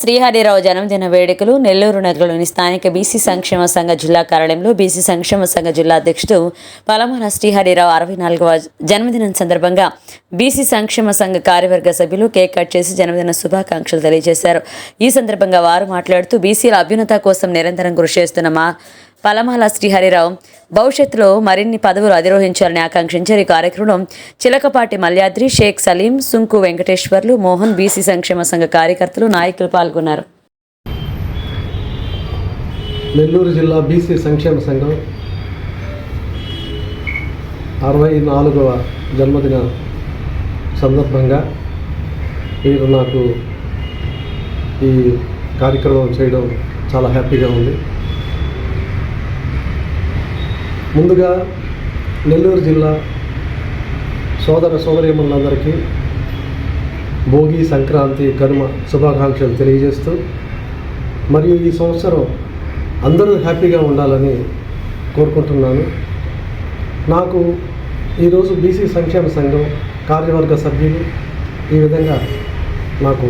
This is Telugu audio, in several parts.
శ్రీహరిరావు జన్మదిన వేడుకలు నెల్లూరు నగరంలోని స్థానిక బీసీ సంక్షేమ సంఘ జిల్లా కార్యాలయంలో బీసీ సంక్షేమ సంఘ జిల్లా అధ్యక్షుడు పలమల శ్రీహరిరావు అరవై నాలుగవ జన్మదినం సందర్భంగా బీసీ సంక్షేమ సంఘ కార్యవర్గ సభ్యులు కేక్ కట్ చేసి జన్మదిన శుభాకాంక్షలు తెలియజేశారు. ఈ సందర్భంగా వారు మాట్లాడుతూ బీసీల అభ్యున్నత కోసం నిరంతరం కృషి చేస్తున్న మా పలమహల శ్రీహరిరావు భవిష్యత్తులో మరిన్ని పదవులు అధిరోహించాలని ఆకాంక్షించారు ఈ కార్యక్రమం చిలకపాటి మల్యాద్రి షేక్ సలీం సుంకు వెంకటేశ్వర్లు మోహన్ బీసీ సంక్షేమ సంఘ కార్యకర్తలు నాయకులు పాల్గొన్నారు. నెల్లూరు జిల్లా బీసీ సంక్షేమ సంఘం అరవై నాలుగవ జన్మదిన సందర్భంగా మీరు నాకు ఈ కార్యక్రమం చేయడం చాలా హ్యాపీగా ఉంది. ముందుగా నెల్లూరు జిల్లా సోదర సోదరీమణులందరికీ భోగి సంక్రాంతి కనుమ శుభాకాంక్షలు తెలియజేస్తూ మరియు ఈ సంవత్సరం అందరూ హ్యాపీగా ఉండాలని కోరుకుంటున్నాను. నాకు ఈరోజు బీసీ సంక్షేమ సంఘం కార్యవర్గ సభ్యులు ఈ విధంగా నాకు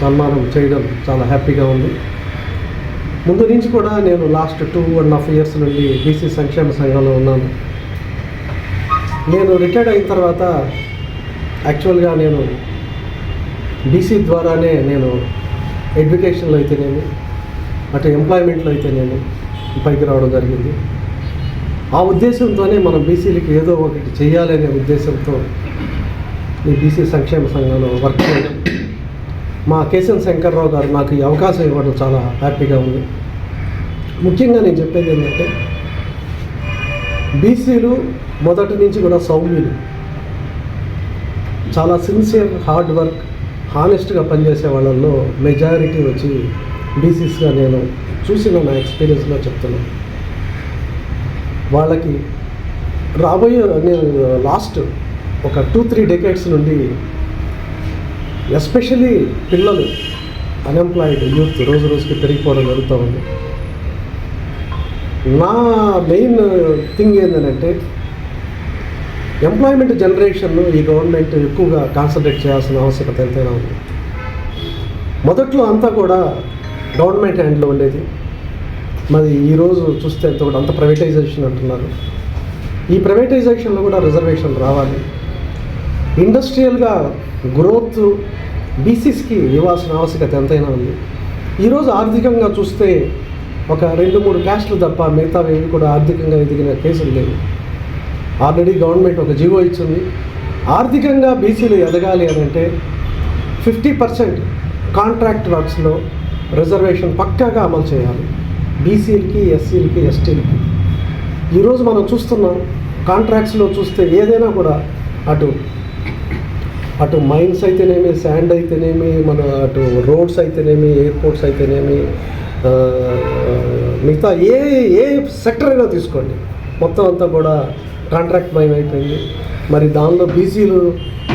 సన్మానం చేయడం చాలా హ్యాపీగా ఉంది. ముందు నుంచి కూడా నేను last two and half years నుండి బీసీ సంక్షేమ సంఘంలో ఉన్నాను. నేను రిటైర్డ్ అయిన తర్వాత యాక్చువల్గా నేను బీసీ ద్వారానే నేను ఎడ్యుకేషన్లో అయితేనేమి అటు ఎంప్లాయ్మెంట్లో అయితేనేమి పైకి రావడం జరిగింది. ఆ ఉద్దేశంతోనే మనం బీసీలకి ఏదో ఒకటి చేయాలనే ఉద్దేశంతో ఈ బీసీ సంక్షేమ సంఘంలో వర్క్ చేయడం. మా కేశన్ శంకర్రావు గారు నాకు ఈ అవకాశం ఇవ్వడం చాలా హ్యాపీగా ఉంది. ముఖ్యంగా నేను చెప్పేది ఏంటంటే బీసీలు మొదటి నుంచి కూడా సౌమ్యులు. చాలా సిన్సియర్ హార్డ్ వర్క్ హానెస్ట్గా పనిచేసే వాళ్ళల్లో మెజారిటీ వచ్చి బీసీస్గా నేను చూసిన నా ఎక్స్పీరియన్స్లో చెప్తున్నాను వాళ్ళకి రాబోయే నేను లాస్ట్ ఒక టూ త్రీ డెకేడ్స్ నుండి ఎస్పెషలీ పిల్లలు అన్ఎంప్లాయిడ్ యూత్ రోజు రోజుకి పెరిగిపోవడం జరుగుతూ ఉంది. నా మెయిన్ థింగ్ ఏంటంటే ఎంప్లాయ్మెంట్ జనరేషన్ ఈ గవర్నమెంట్ ఎక్కువగా కాన్సన్ట్రేట్ చేయాల్సిన ఆవశ్యకత ఎంతైనా ఉంది. మొదట్లో అంతా కూడా గవర్నమెంట్ హ్యాండ్లో ఉండేది. మరి ఈరోజు చూస్తే అంత కూడా అంత ప్రైవేటైజేషన్ అంటున్నారు. ఈ ప్రైవేటైజేషన్లో కూడా రిజర్వేషన్ రావాలి. ఇండస్ట్రియల్గా గ్రోత్ బీసీస్కి ఇవ్వాల్సిన ఆవశ్యకత ఎంతైనా ఉంది. ఈరోజు ఆర్థికంగా చూస్తే ఒక రెండు మూడు క్యాస్ట్లు తప్ప మిగతావి ఏవి కూడా ఆర్థికంగా ఎదిగిన కేసులు లేవు. ఆల్రెడీ గవర్నమెంట్ ఒక జీవో ఇచ్చింది. ఆర్థికంగా బీసీలు ఎదగాలి అని అంటే ఫిఫ్టీ పర్సెంట్ కాంట్రాక్ట్ వర్క్స్లో రిజర్వేషన్ పక్కాగా అమలు చేయాలి. బీసీలకి ఎస్సీలకి ఎస్టీలకి. ఈరోజు మనం చూస్తున్నాం కాంట్రాక్ట్స్లో చూస్తే ఏదైనా కూడా అటు అటు మైన్స్ అయితేనేమి శాండ్ అయితేనేమి మన అటు రోడ్స్ అయితేనేమి ఎయిర్పోర్ట్స్ అయితేనేమి మిగతా ఏ ఏ సెక్టర్ అయినా తీసుకోండి. మొత్తం అంతా కూడా కాంట్రాక్ట్ భయం అయిపోయింది. మరి దానిలో బీసీలు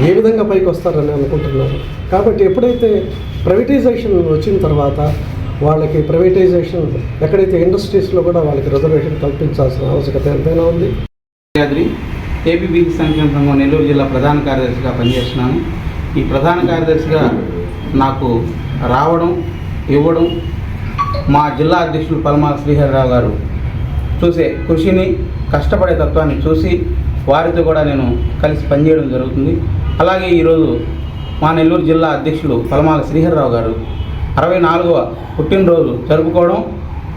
ఏ విధంగా పైకి వస్తారని అనుకుంటున్నారు. కాబట్టి ఎప్పుడైతే ప్రైవేటైజేషన్ వచ్చిన తర్వాత వాళ్ళకి ప్రైవేటైజేషన్ ఎక్కడైతే ఇండస్ట్రీస్లో కూడా వాళ్ళకి రిజర్వేషన్ కల్పించాల్సిన ఆవశ్యకత ఎంతైనా ఉంది. ఏపీబీసీ సంక్షేమ సంఘం నెల్లూరు జిల్లా ప్రధాన కార్యదర్శిగా పనిచేస్తున్నాను. ఈ ప్రధాన కార్యదర్శిగా నాకు రావడం ఇవ్వడం మా జిల్లా అధ్యక్షులు పలమాల శ్రీహరిరావు గారు చూసే కృషిని కష్టపడే తత్వాన్ని చూసి వారితో కూడా నేను కలిసి పనిచేయడం జరుగుతుంది. అలాగే ఈరోజు మా నెల్లూరు జిల్లా అధ్యక్షులు పలమాల శ్రీహరిరావు గారు అరవై నాలుగవ పుట్టినరోజు జరుపుకోవడం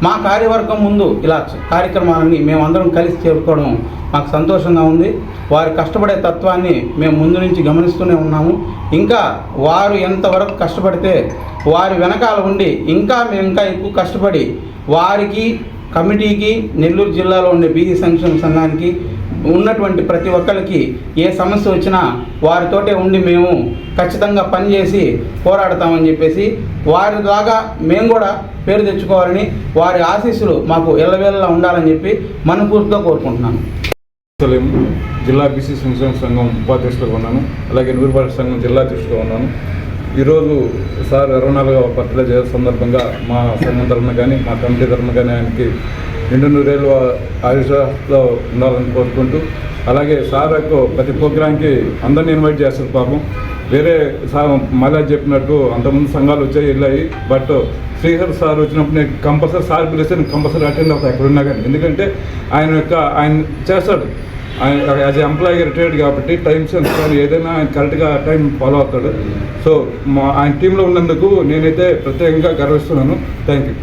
మా కార్యవర్గం ముందు ఇలా కార్యక్రమాలని మేమందరం కలిసి చేరుకోవడం మాకు సంతోషంగా ఉంది. వారి కష్టపడే తత్వాన్ని మేము ముందు నుంచి గమనిస్తూనే ఉన్నాము. ఇంకా వారు ఎంతవరకు కష్టపడితే వారి వెనకాల ఉండి ఇంకా మేము ఇంకా ఎక్కువ కష్టపడి వారికి కమిటీకి నెల్లూరు జిల్లాలో ఉండే బీసీ సంక్షేమ సంఘానికి ఉన్నటువంటి ప్రతి ఒక్కరికి ఏ సమస్య వచ్చినా వారితోటే ఉండి మేము ఖచ్చితంగా పనిచేసి పోరాడతామని చెప్పేసి వారి ద్వారా మేము కూడా పేరు తెచ్చుకోవాలని వారి ఆశీస్సులు మాకు ఎల్లవేళలా ఉండాలని చెప్పి మనపూర్తిగా కోరుకుంటున్నాను. జిల్లా బీసీ సంక్షేమ సంఘం ఉపాధ్యక్షులుగా ఉన్నాను. అలాగే నూరుపాటి సంఘం జిల్లా అధ్యక్షుడుగా ఉన్నాను. ఈరోజు సార్ ఇరవై నాలుగవ బర్త్డే సందర్భంగా మా సంఘం తరఫున కానీ మా కమిటీ తరఫున కానీ ఆయనకి నిండు నూరేళ్ళు ఆయుషలో ఉండాలని కోరుకుంటూ అలాగే సార్ యొక్క ప్రతి ప్రోగ్రాంకి అందరిని ఇన్వైట్ చేస్తారు పాపం. వేరే సార్ మళ్ళా చెప్పినట్టు అంతకుముందు సంఘాలు వచ్చాయి వెళ్ళాయి బట్ శ్రీహర్ సార్ వచ్చినప్పుడు నేను కంపల్సరీ సార్ పిలిస్తే నేను కంపల్సరీ అటెండ్ అవుతాను ఎక్కడున్నా కానీ. ఎందుకంటే ఆయన యొక్క ఆయన చేస్తాడు. ఆయన యాజ్ ఎంప్లాయీ రిటైర్డ్ కాబట్టి టైం సెన్స్ కానీ ఏదైనా ఆయన కరెక్ట్గా టైం ఫాలో అవుతాడు. సో మా ఆయన టీంలో ఉన్నందుకు నేనైతే ప్రత్యేకంగా గర్విస్తున్నాను. Thank you.